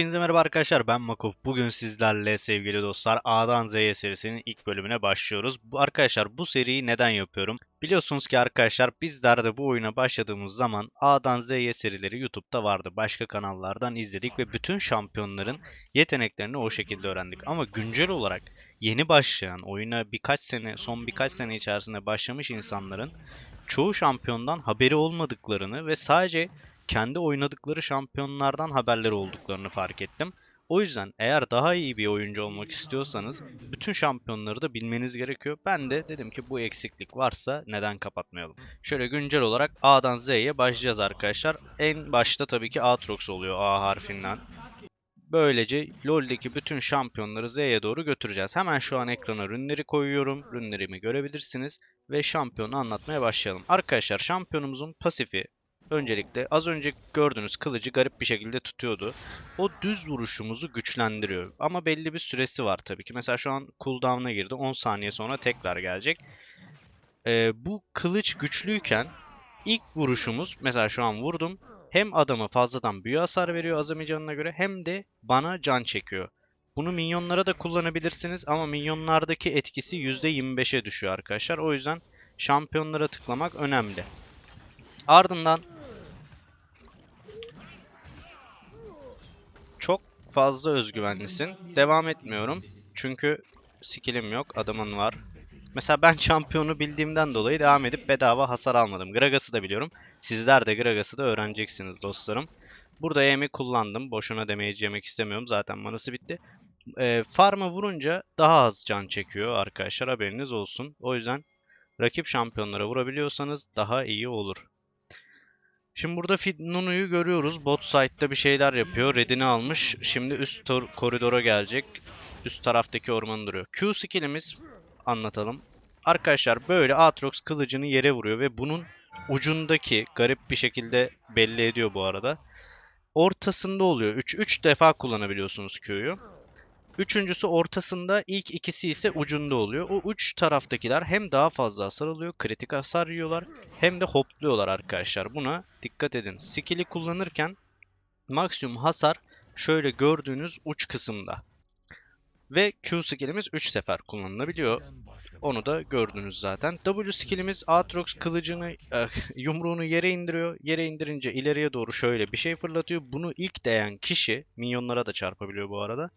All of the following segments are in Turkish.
Hepinize merhaba arkadaşlar ben Makuf. Bugün sizlerle sevgili dostlar A'dan Z'ye serisinin ilk bölümüne başlıyoruz. Bu, arkadaşlar bu seriyi neden yapıyorum? Biliyorsunuz ki arkadaşlar bizler de bu oyuna başladığımız zaman A'dan Z'ye serileri YouTube'da vardı. Başka kanallardan izledik ve bütün şampiyonların yeteneklerini o şekilde öğrendik. Ama güncel olarak yeni başlayan oyuna birkaç sene son birkaç sene içerisinde başlamış insanların çoğu şampiyondan haberi olmadıklarını ve sadece kendi oynadıkları şampiyonlardan haberleri olduklarını fark ettim. O yüzden eğer daha iyi bir oyuncu olmak istiyorsanız bütün şampiyonları da bilmeniz gerekiyor. Ben de dedim ki bu eksiklik varsa neden kapatmayalım. Şöyle güncel olarak A'dan Z'ye başlayacağız arkadaşlar. En başta tabii ki Aatrox oluyor A harfinden. Böylece LoL'deki bütün şampiyonları Z'ye doğru götüreceğiz. Hemen şu an ekrana rünleri koyuyorum. Rünlerimi görebilirsiniz. Ve şampiyonu anlatmaya başlayalım. Arkadaşlar şampiyonumuzun pasifi Öncelikle az önce gördüğünüz kılıcı garip bir şekilde tutuyordu. O düz vuruşumuzu güçlendiriyor. Ama belli bir süresi var tabii ki. Mesela şu an cooldown'a girdi. 10 saniye sonra tekrar gelecek. Ee, bu kılıç güçlüyken ilk vuruşumuz mesela şu an vurdum. Hem adama fazladan büyü hasar veriyor azami canına göre hem de bana can çekiyor. Bunu minyonlara da kullanabilirsiniz ama minyonlardaki etkisi %25'e düşüyor arkadaşlar. O yüzden şampiyonlara tıklamak önemli. Ardından fazla özgüvenlisin. Devam etmiyorum. Çünkü skillim yok. Adamın var. Mesela ben şampiyonu bildiğimden dolayı devam edip bedava hasar almadım. Gragas'ı da biliyorum. Sizler de Gragas'ı da öğreneceksiniz dostlarım. Burada E'mi kullandım. Boşuna damage yemek istemiyorum. Zaten manası bitti. E, farm'a vurunca daha az can çekiyor arkadaşlar. Haberiniz olsun. O yüzden rakip şampiyonlara vurabiliyorsanız daha iyi olur. Şimdi burada Nunu'yu görüyoruz. Bot side'da bir şeyler yapıyor. Red'ini almış. Şimdi üst koridora gelecek. Üst taraftaki ormanı duruyor. Q skill'imiz anlatalım. Arkadaşlar böyle Aatrox kılıcını yere vuruyor ve bunun ucundaki garip bir şekilde belli ediyor bu arada. Ortasında oluyor. 3 3 defa kullanabiliyorsunuz Q'yu. Üçüncüsü ortasında, ilk ikisi ise ucunda oluyor. O uç taraftakiler hem daha fazla hasar alıyor, kritik hasar yiyorlar hem de hopluyorlar arkadaşlar. Buna dikkat edin. Skill'i kullanırken maksimum hasar şöyle gördüğünüz uç kısımda. Ve Q skillimiz 3 sefer kullanılabiliyor. Onu da gördünüz zaten. W skillimiz Aatrox kılıcını, eh, yumruğunu yere indiriyor. Yere indirince ileriye doğru şöyle bir şey fırlatıyor. Bunu ilk değen kişi, minyonlara da çarpabiliyor bu arada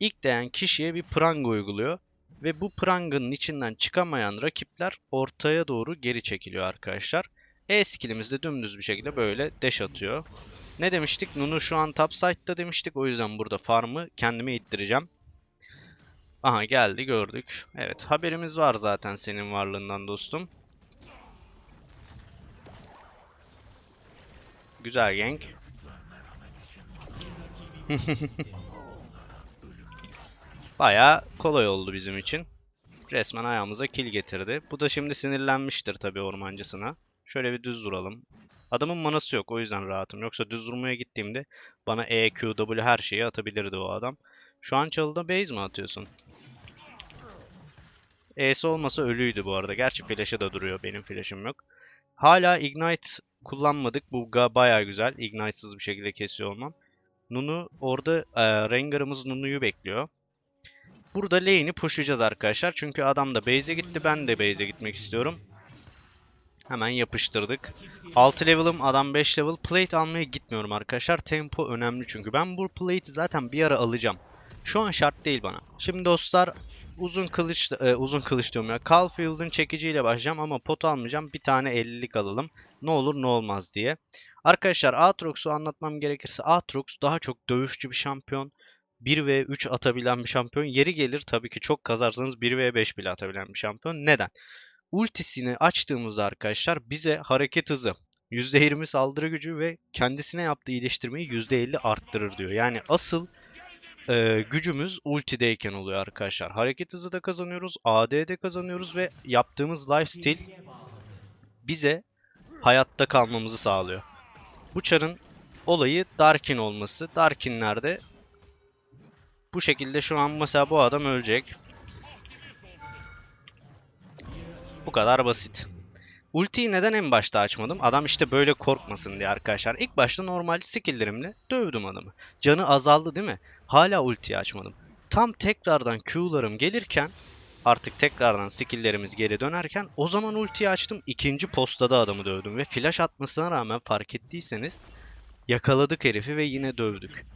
ilk değen kişiye bir pranga uyguluyor. Ve bu pranganın içinden çıkamayan rakipler ortaya doğru geri çekiliyor arkadaşlar. E skillimiz de dümdüz bir şekilde böyle dash atıyor. Ne demiştik? Nunu şu an top side'da demiştik. O yüzden burada farmı kendime ittireceğim. Aha geldi gördük. Evet haberimiz var zaten senin varlığından dostum. Güzel gank. Bayağı kolay oldu bizim için. Resmen ayağımıza kill getirdi. Bu da şimdi sinirlenmiştir tabii ormancısına. Şöyle bir düz duralım. Adamın manası yok o yüzden rahatım. Yoksa düz durmaya gittiğimde bana E, Q, W her şeyi atabilirdi o adam. Şu an çalıda base mi atıyorsun? E'si olmasa ölüydü bu arada. Gerçi flash'ı da duruyor. Benim flash'ım yok. Hala Ignite kullanmadık. Bu baya güzel. Ignite'sız bir şekilde kesiyor olmam. Nunu orada e, Rengar'ımız Nunu'yu bekliyor. Burada lane'i pushlayacağız arkadaşlar. Çünkü adam da base'e gitti. Ben de base'e gitmek istiyorum. Hemen yapıştırdık. 6 level'ım, adam 5 level. Plate almaya gitmiyorum arkadaşlar. Tempo önemli çünkü. Ben bu plate'i zaten bir ara alacağım. Şu an şart değil bana. Şimdi dostlar uzun kılıç e, uzun kılıç diyorum ya. Calfield'ın çekiciyle başlayacağım ama pot almayacağım. Bir tane 50'lik alalım. Ne olur ne olmaz diye. Arkadaşlar Aatrox'u anlatmam gerekirse Aatrox daha çok dövüşçü bir şampiyon. 1v3 atabilen bir şampiyon. Yeri gelir tabii ki çok kazarsanız 1v5 bile atabilen bir şampiyon. Neden? Ultisini açtığımızda arkadaşlar bize hareket hızı, %20 saldırı gücü ve kendisine yaptığı iyileştirmeyi %50 arttırır diyor. Yani asıl e, gücümüz ultideyken oluyor arkadaşlar. Hareket hızı da kazanıyoruz, AD'de kazanıyoruz ve yaptığımız lifesteal bize hayatta kalmamızı sağlıyor. Bu çarın olayı Darkin olması. Darkinlerde bu şekilde şu an mesela bu adam ölecek. Bu kadar basit. Ultiyi neden en başta açmadım? Adam işte böyle korkmasın diye arkadaşlar. İlk başta normal skill'lerimle dövdüm adamı. Canı azaldı değil mi? Hala ultiyi açmadım. Tam tekrardan Q'larım gelirken artık tekrardan skill'lerimiz geri dönerken o zaman ultiyi açtım. İkinci postada adamı dövdüm ve flash atmasına rağmen fark ettiyseniz yakaladık herifi ve yine dövdük.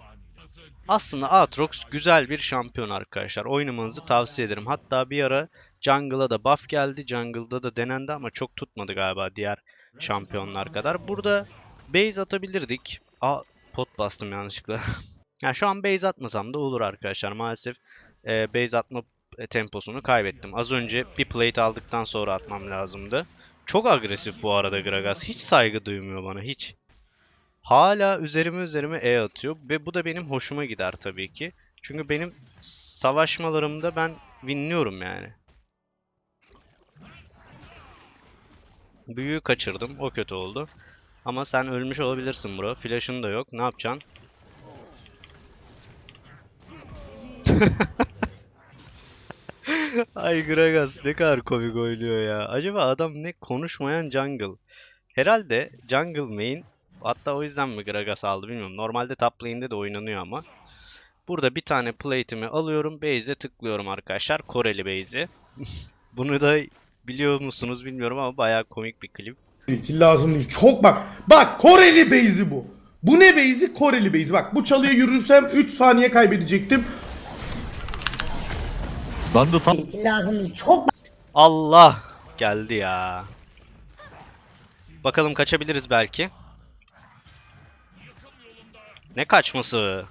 Aslında Aatrox güzel bir şampiyon arkadaşlar. Oynamanızı tavsiye ederim. Hatta bir ara Jungle'a da buff geldi. Jungle'da da denendi ama çok tutmadı galiba diğer şampiyonlar kadar. Burada base atabilirdik. Aa pot bastım yanlışlıkla. yani şu an base atmasam da olur arkadaşlar. Maalesef e, base atma e, temposunu kaybettim. Az önce bir plate aldıktan sonra atmam lazımdı. Çok agresif bu arada Gragas. Hiç saygı duymuyor bana hiç. Hala üzerime üzerime E atıyor ve bu da benim hoşuma gider tabii ki. Çünkü benim savaşmalarımda ben winliyorum yani. Büyüğü kaçırdım. O kötü oldu. Ama sen ölmüş olabilirsin bro. Flash'ın da yok. Ne yapacaksın? Ay Gragas ne kadar komik oynuyor ya. Acaba adam ne konuşmayan jungle. Herhalde jungle main hatta o yüzden mi Gragas aldı bilmiyorum. Normalde top lane'de de oynanıyor ama. Burada bir tane plate'imi alıyorum. Base'e tıklıyorum arkadaşlar. Koreli base'i. Bunu da biliyor musunuz bilmiyorum ama bayağı komik bir klip. Kill lazım değil. Çok bak. Bak Koreli base'i bu. Bu ne base'i? Koreli base'i. Bak bu çalıya yürürsem 3 saniye kaybedecektim. Ben de tam lazım çok Allah geldi ya. Bakalım kaçabiliriz belki. Ne kaçması?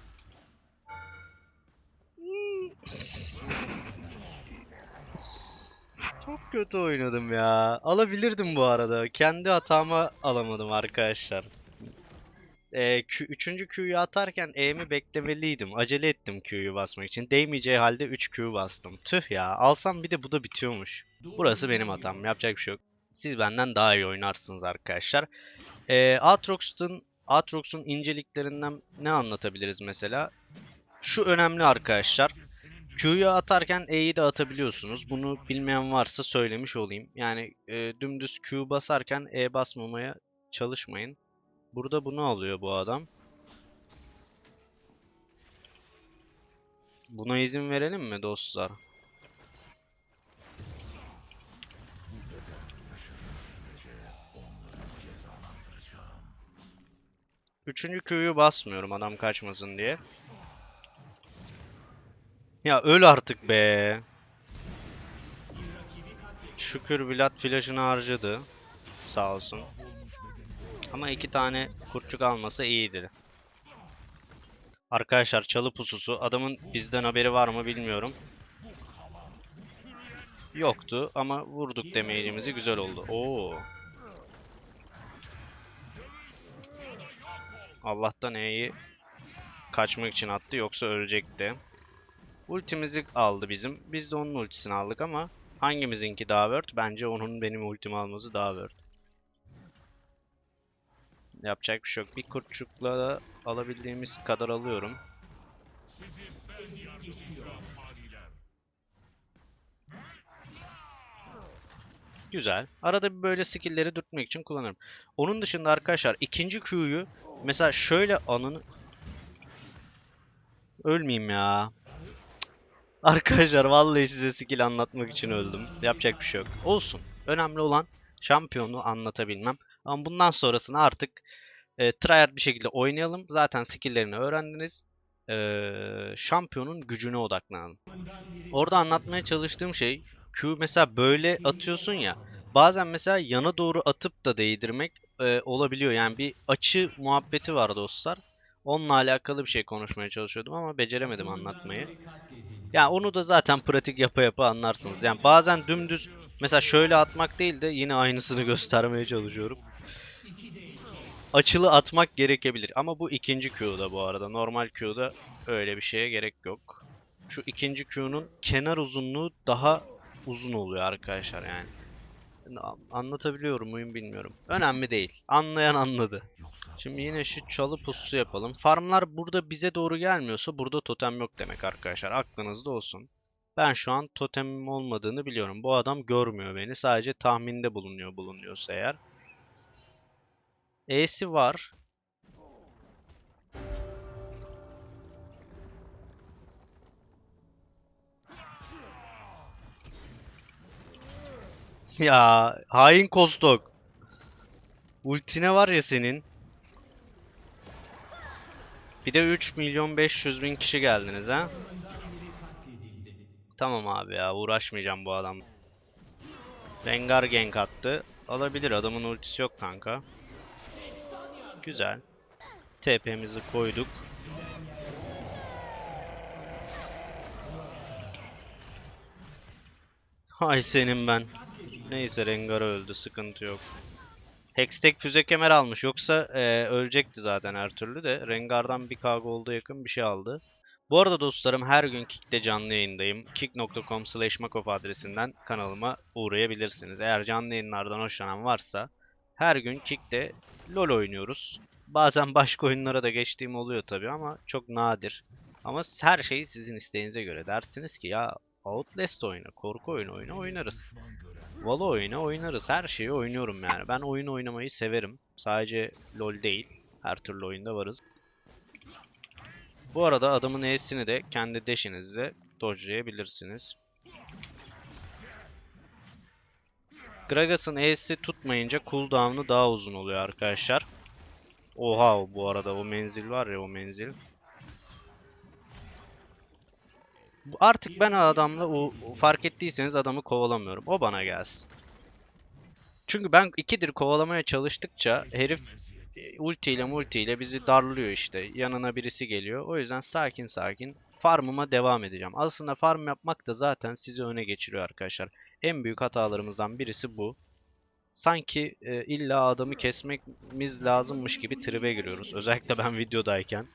Çok kötü oynadım ya. Alabilirdim bu arada. Kendi hatama alamadım arkadaşlar. Ee, üçüncü Q'yu atarken E'mi beklemeliydim. Acele ettim Q'yu basmak için. Değmeyeceği halde 3 Q bastım. Tüh ya. Alsam bir de bu da bitiyormuş. Burası benim hatam. Yapacak bir şey yok. Siz benden daha iyi oynarsınız arkadaşlar. Ee, Aatrox'un Aatrox'un inceliklerinden ne anlatabiliriz mesela? Şu önemli arkadaşlar. Q'yu atarken E'yi de atabiliyorsunuz. Bunu bilmeyen varsa söylemiş olayım. Yani e, dümdüz Q basarken E basmamaya çalışmayın. Burada bunu alıyor bu adam. Buna izin verelim mi dostlar? Üçüncü Q'yu basmıyorum adam kaçmasın diye. Ya öl artık be. Şükür Vlad flash'ını harcadı. Sağ olsun. Ama iki tane kurtçuk alması iyiydi. Arkadaşlar çalı pususu. Adamın bizden haberi var mı bilmiyorum. Yoktu ama vurduk demeyicimizi güzel oldu. Oo. Allah'tan E'yi kaçmak için attı yoksa ölecekti. Ultimizi aldı bizim. Biz de onun ultisini aldık ama hangimizinki daha worth? Bence onun benim ultimi alması daha worth. Yapacak bir şey yok. Bir kurtçukla da alabildiğimiz kadar alıyorum. Güzel. Arada bir böyle skill'leri dürtmek için kullanırım. Onun dışında arkadaşlar ikinci Q'yu mesela şöyle anını... Ölmeyeyim ya. Arkadaşlar vallahi size skill anlatmak için öldüm. Yapacak bir şey yok. Olsun. Önemli olan şampiyonu anlatabilmem. Ama bundan sonrasını artık e, tryhard bir şekilde oynayalım. Zaten skill'lerini öğrendiniz. E, şampiyonun gücüne odaklanalım. Orada anlatmaya çalıştığım şey Q mesela böyle atıyorsun ya. Bazen mesela yana doğru atıp da değdirmek e, olabiliyor. Yani bir açı muhabbeti var dostlar. Onunla alakalı bir şey konuşmaya çalışıyordum ama beceremedim anlatmayı. Ya onu da zaten pratik yapa yapa anlarsınız. Yani bazen dümdüz mesela şöyle atmak değil de yine aynısını göstermeye çalışıyorum. Açılı atmak gerekebilir ama bu ikinci Q'da bu arada. Normal Q'da öyle bir şeye gerek yok. Şu ikinci Q'nun kenar uzunluğu daha uzun oluyor arkadaşlar yani. Anlatabiliyorum muyum bilmiyorum. Önemli değil. Anlayan anladı. Şimdi yine şu çalı pusu yapalım. Farmlar burada bize doğru gelmiyorsa burada totem yok demek arkadaşlar. Aklınızda olsun. Ben şu an totemim olmadığını biliyorum. Bu adam görmüyor beni. Sadece tahminde bulunuyor bulunuyorsa eğer. E'si var. Ya hain Kostok. Ultine var ya senin. Bir de 3 milyon 500 bin kişi geldiniz ha. Tamam abi ya uğraşmayacağım bu adam. Rengar gank attı. Alabilir adamın ultisi yok kanka. Güzel. TP'mizi koyduk. Hay senin ben. Neyse Rengar öldü sıkıntı yok. Hextech füze kemer almış. Yoksa e, ölecekti zaten her türlü de. Rengar'dan bir k golda yakın bir şey aldı. Bu arada dostlarım her gün Kick'te canlı yayındayım. kick.com slash makof adresinden kanalıma uğrayabilirsiniz. Eğer canlı yayınlardan hoşlanan varsa her gün Kick'te LoL oynuyoruz. Bazen başka oyunlara da geçtiğim oluyor tabii ama çok nadir. Ama her şey sizin isteğinize göre. Dersiniz ki ya Outlast oyna, korku oyunu oyna oynarız. Valo oyna oynarız. Her şeyi oynuyorum yani. Ben oyun oynamayı severim. Sadece LoL değil. Her türlü oyunda varız. Bu arada adamın E'sini de kendi dash'inizle dodge'layabilirsiniz. Gragas'ın E'si tutmayınca cooldown'u daha uzun oluyor arkadaşlar. Oha bu arada o menzil var ya o menzil. Artık ben adamla o fark ettiyseniz adamı kovalamıyorum. O bana gelsin. Çünkü ben ikidir kovalamaya çalıştıkça herif e, ultiyle multiyle bizi darlıyor işte. Yanına birisi geliyor. O yüzden sakin sakin farmıma devam edeceğim. Aslında farm yapmak da zaten sizi öne geçiriyor arkadaşlar. En büyük hatalarımızdan birisi bu. Sanki e, illa adamı kesmemiz lazımmış gibi tribe giriyoruz. Özellikle ben videodayken.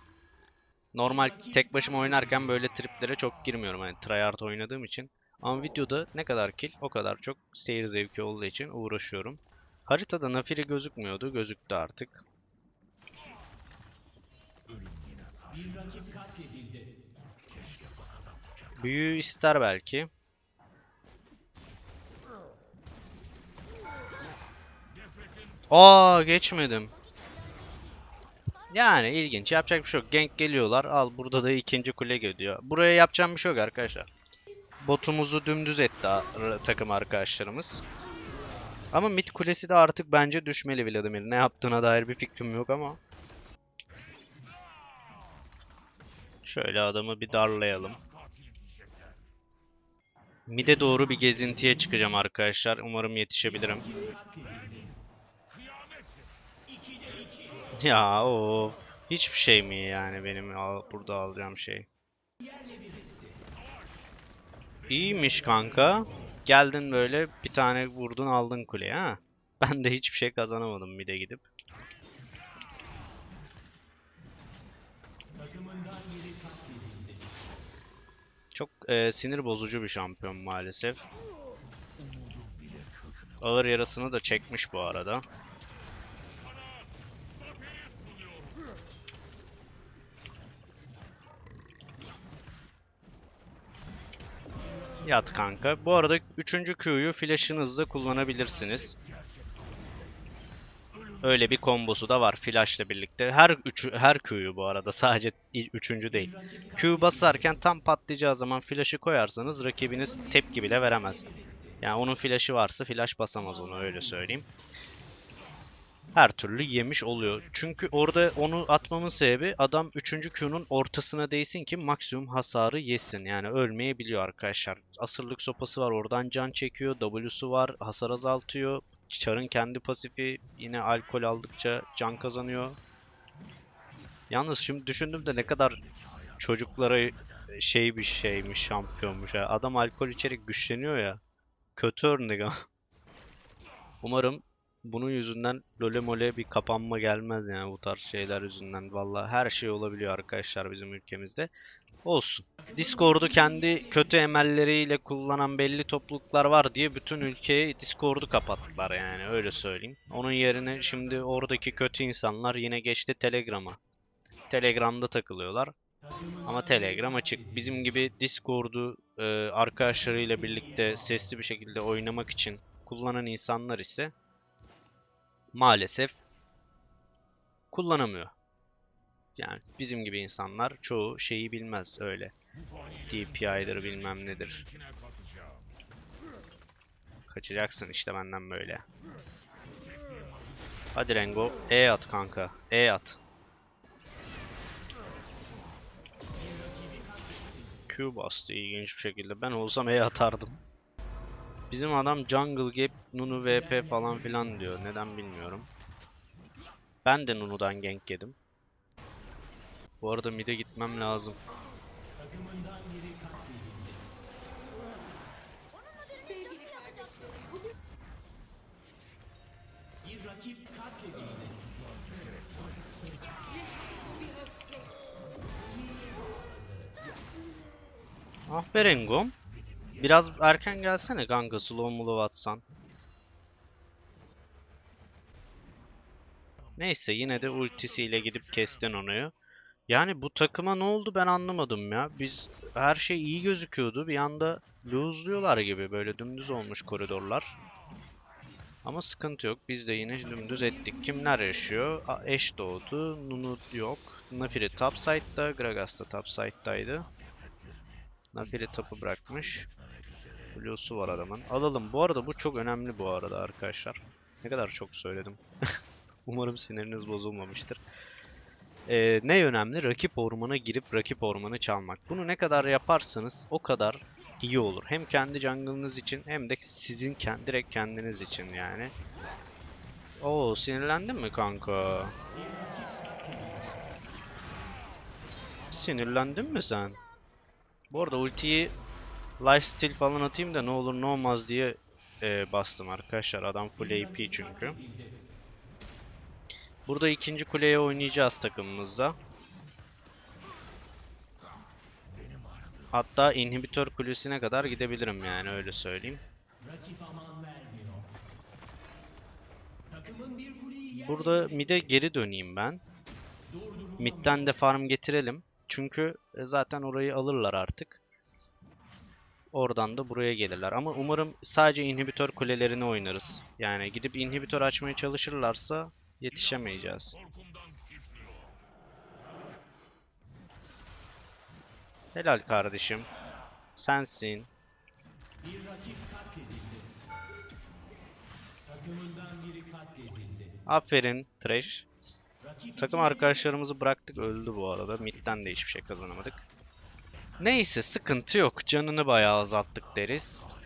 Normal tek başıma oynarken böyle triplere çok girmiyorum. Hani tryhard oynadığım için. Ama videoda ne kadar kill o kadar çok seyir zevki olduğu için uğraşıyorum. Haritada Nafiri gözükmüyordu. Gözüktü artık. Büyü ister belki. Aa geçmedim. Yani ilginç. Yapacak bir şey yok. Gank geliyorlar. Al burada da ikinci kule geliyor. Buraya yapacağım bir şey yok arkadaşlar. Botumuzu dümdüz etti takım arkadaşlarımız. Ama mid kulesi de artık bence düşmeli Vladimir. Ne yaptığına dair bir fikrim yok ama. Şöyle adamı bir darlayalım. Mid'e doğru bir gezintiye çıkacağım arkadaşlar. Umarım yetişebilirim. Ya o hiçbir şey mi yani benim al- burada alacağım şey? İyiymiş kanka. Geldin böyle bir tane vurdun aldın kuleye ha. Ben de hiçbir şey kazanamadım mid'e gidip. Çok e, sinir bozucu bir şampiyon maalesef. Ağır yarasını da çekmiş bu arada. Yat kanka. Bu arada 3. Q'yu flash'ınızda kullanabilirsiniz. Öyle bir kombosu da var flash'la birlikte. Her üçü, her Q'yu bu arada sadece il- üçüncü değil. Q basarken tam patlayacağı zaman flash'ı koyarsanız rakibiniz tepki bile veremez. Yani onun flash'ı varsa flash basamaz onu öyle söyleyeyim. Her türlü yemiş oluyor. Çünkü orada onu atmamın sebebi adam 3. Q'nun ortasına değsin ki maksimum hasarı yesin. Yani ölmeyebiliyor arkadaşlar. Asırlık sopası var oradan can çekiyor. W'su var hasar azaltıyor. Char'ın kendi pasifi yine alkol aldıkça can kazanıyor. Yalnız şimdi düşündüm de ne kadar çocuklara şey bir şeymiş şampiyonmuş. ya. Adam alkol içerek güçleniyor ya. Kötü örnek ama. Umarım bunun yüzünden lole mole bir kapanma gelmez yani bu tarz şeyler yüzünden. Vallahi her şey olabiliyor arkadaşlar bizim ülkemizde. Olsun. Discord'u kendi kötü emelleriyle kullanan belli topluluklar var diye bütün ülkeye Discord'u kapattılar yani öyle söyleyeyim. Onun yerine şimdi oradaki kötü insanlar yine geçti Telegram'a. Telegram'da takılıyorlar. Ama Telegram açık. Bizim gibi Discord'u e, arkadaşlarıyla birlikte sesli bir şekilde oynamak için kullanan insanlar ise maalesef kullanamıyor. Yani bizim gibi insanlar çoğu şeyi bilmez öyle. DPI'dir bilmem nedir. Kaçacaksın işte benden böyle. Hadi Rengo. E at kanka. E at. Q bastı ilginç bir şekilde. Ben olsam E atardım. Bizim adam Jungle Gap, Nunu VP falan filan diyor. Neden bilmiyorum. Ben de Nunu'dan gank yedim. Bu arada mid'e gitmem lazım. Ah be Rengom. Biraz erken gelsene kanka slow mulu atsan. Neyse yine de ultisiyle gidip kestin onu. Yani bu takıma ne oldu ben anlamadım ya. Biz her şey iyi gözüküyordu. Bir anda lose'luyorlar gibi böyle dümdüz olmuş koridorlar. Ama sıkıntı yok. Biz de yine dümdüz ettik. Kimler yaşıyor? A, Ashe doğdu. Nunu yok. Nafiri topside'da. Gragas da topside'daydı. Nafiri tapı bırakmış. Blue'su var adamın. Alalım. Bu arada bu çok önemli bu arada arkadaşlar. Ne kadar çok söyledim. Umarım siniriniz bozulmamıştır. Ee, ne önemli? Rakip ormana girip rakip ormanı çalmak. Bunu ne kadar yaparsanız o kadar iyi olur. Hem kendi jungle'ınız için hem de sizin kendi direkt kendiniz için yani. Oo sinirlendin mi kanka? Sinirlendin mi sen? Bu arada ultiyi lifesteal falan atayım da ne olur ne olmaz diye e, bastım arkadaşlar. Adam full AP çünkü. Burada ikinci kuleye oynayacağız takımımızda. Hatta inhibitör kulesine kadar gidebilirim yani öyle söyleyeyim. Burada mid'e geri döneyim ben. Mid'den de farm getirelim. Çünkü e, zaten orayı alırlar artık. Oradan da buraya gelirler. Ama umarım sadece inhibitör kulelerini oynarız. Yani gidip inhibitör açmaya çalışırlarsa yetişemeyeceğiz. Helal kardeşim. Sensin. Aferin Trash. Takım arkadaşlarımızı bıraktık öldü bu arada. Mid'den de hiçbir şey kazanamadık. Neyse sıkıntı yok. Canını bayağı azalttık deriz.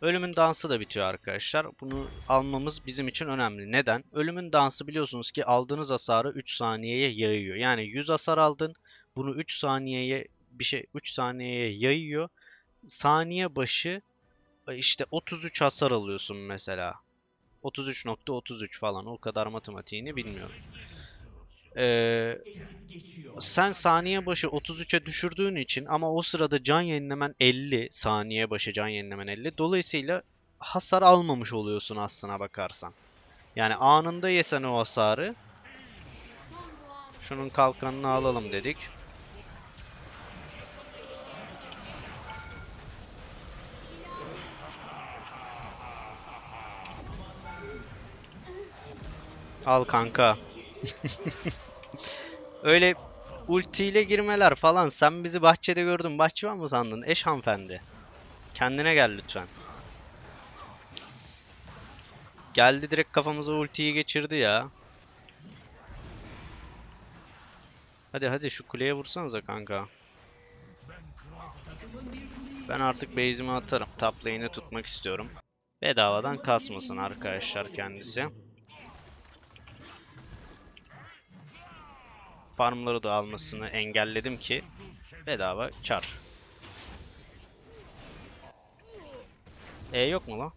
Ölümün dansı da bitiyor arkadaşlar. Bunu almamız bizim için önemli. Neden? Ölümün dansı biliyorsunuz ki aldığınız hasarı 3 saniyeye yayıyor. Yani 100 hasar aldın. Bunu 3 saniyeye bir şey 3 saniyeye yayıyor. Saniye başı e, işte 33 hasar alıyorsun mesela. 33.33 falan o kadar matematiğini bilmiyorum. Ee, sen saniye başı 33'e düşürdüğün için ama o sırada can yenilemen 50 saniye başı can yenilemen 50 dolayısıyla hasar almamış oluyorsun aslına bakarsan. Yani anında yesen o hasarı şunun kalkanını alalım dedik. Al kanka. Öyle ultiyle girmeler falan. Sen bizi bahçede gördün. Bahçıvan mı sandın? Eş hanımefendi. Kendine gel lütfen. Geldi direkt kafamıza ultiyi geçirdi ya. Hadi hadi şu kuleye vursanıza kanka. Ben artık base'imi atarım. Top lane'i tutmak istiyorum. Bedavadan kasmasın arkadaşlar kendisi. Farmları da almasını engelledim ki bedava kar. E yok mu lan?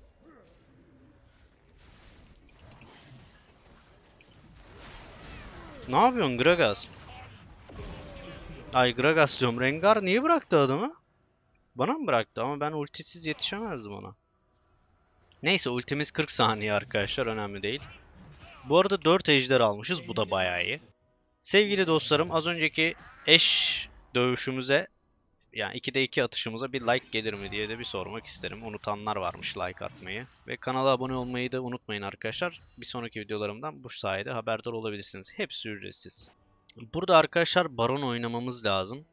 Ne yapıyorsun Gragas? Ay Gragas diyorum. Rengar niye bıraktı adamı? Bana mı bıraktı? Ama ben ultisiz yetişemezdim ona. Neyse ultimiz 40 saniye arkadaşlar. Önemli değil. Bu arada 4 ejder almışız. Bu da bayağı iyi. Sevgili dostlarım az önceki eş dövüşümüze yani 2'de 2 atışımıza bir like gelir mi diye de bir sormak isterim. Unutanlar varmış like atmayı. Ve kanala abone olmayı da unutmayın arkadaşlar. Bir sonraki videolarımdan bu sayede haberdar olabilirsiniz. Hepsi ücretsiz. Burada arkadaşlar baron oynamamız lazım.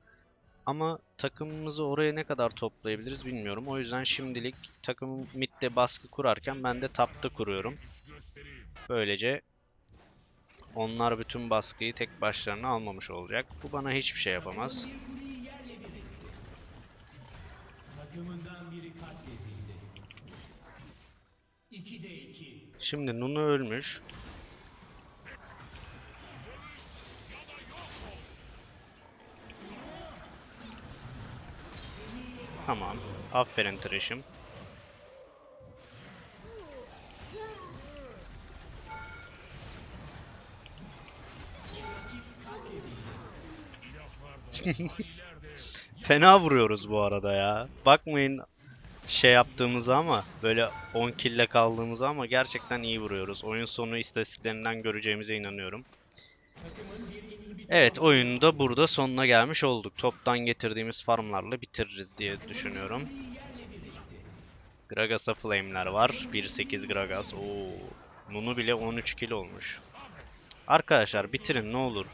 Ama takımımızı oraya ne kadar toplayabiliriz bilmiyorum. O yüzden şimdilik takımım midde baskı kurarken ben de tapta kuruyorum. Böylece onlar bütün baskıyı tek başlarına almamış olacak. Bu bana hiçbir şey yapamaz. Şimdi Nunu ölmüş. Tamam. Aferin Trish'im. Fena vuruyoruz bu arada ya. Bakmayın şey yaptığımıza ama böyle 10 kille kaldığımıza ama gerçekten iyi vuruyoruz. Oyun sonu istatistiklerinden göreceğimize inanıyorum. Evet oyunu da burada sonuna gelmiş olduk. Toptan getirdiğimiz farmlarla bitiririz diye düşünüyorum. Gragas'a flame'ler var. 1.8 Gragas. Oo. Nunu bile 13 kill olmuş. Arkadaşlar bitirin ne olur.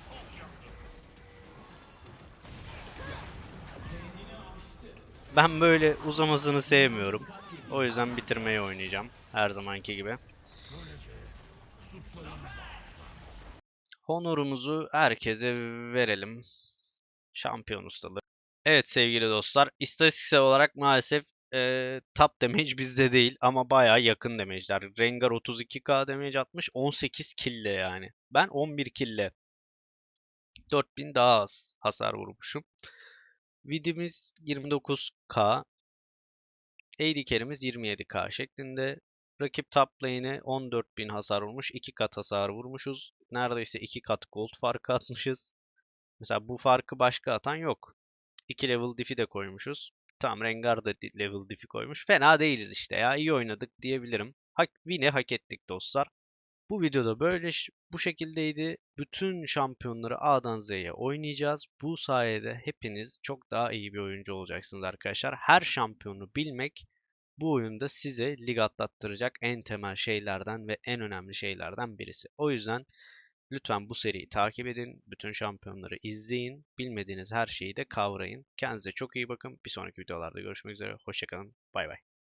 Ben böyle uzamasını sevmiyorum. O yüzden bitirmeyi oynayacağım. Her zamanki gibi. Honorumuzu herkese verelim. Şampiyon ustalığı. Evet sevgili dostlar. istatistiksel olarak maalesef eee top damage bizde değil ama bayağı yakın damage'ler. Rengar 32k damage atmış. 18 kille yani. Ben 11 kille. 4000 daha az hasar vurmuşum. Vidimiz 29k. AD carry'miz 27k şeklinde. Rakip top lane'e 14.000 hasar vurmuş. 2 kat hasar vurmuşuz. Neredeyse 2 kat gold farkı atmışız. Mesela bu farkı başka atan yok. 2 level diff'i de koymuşuz. Tamam Rengar da level diff'i koymuş. Fena değiliz işte ya. İyi oynadık diyebilirim. Hak, win'i hak ettik dostlar. Bu videoda böyle bu şekildeydi. Bütün şampiyonları A'dan Z'ye oynayacağız. Bu sayede hepiniz çok daha iyi bir oyuncu olacaksınız arkadaşlar. Her şampiyonu bilmek bu oyunda size lig atlattıracak en temel şeylerden ve en önemli şeylerden birisi. O yüzden lütfen bu seriyi takip edin. Bütün şampiyonları izleyin. Bilmediğiniz her şeyi de kavrayın. Kendinize çok iyi bakın. Bir sonraki videolarda görüşmek üzere. Hoşçakalın. Bay bay.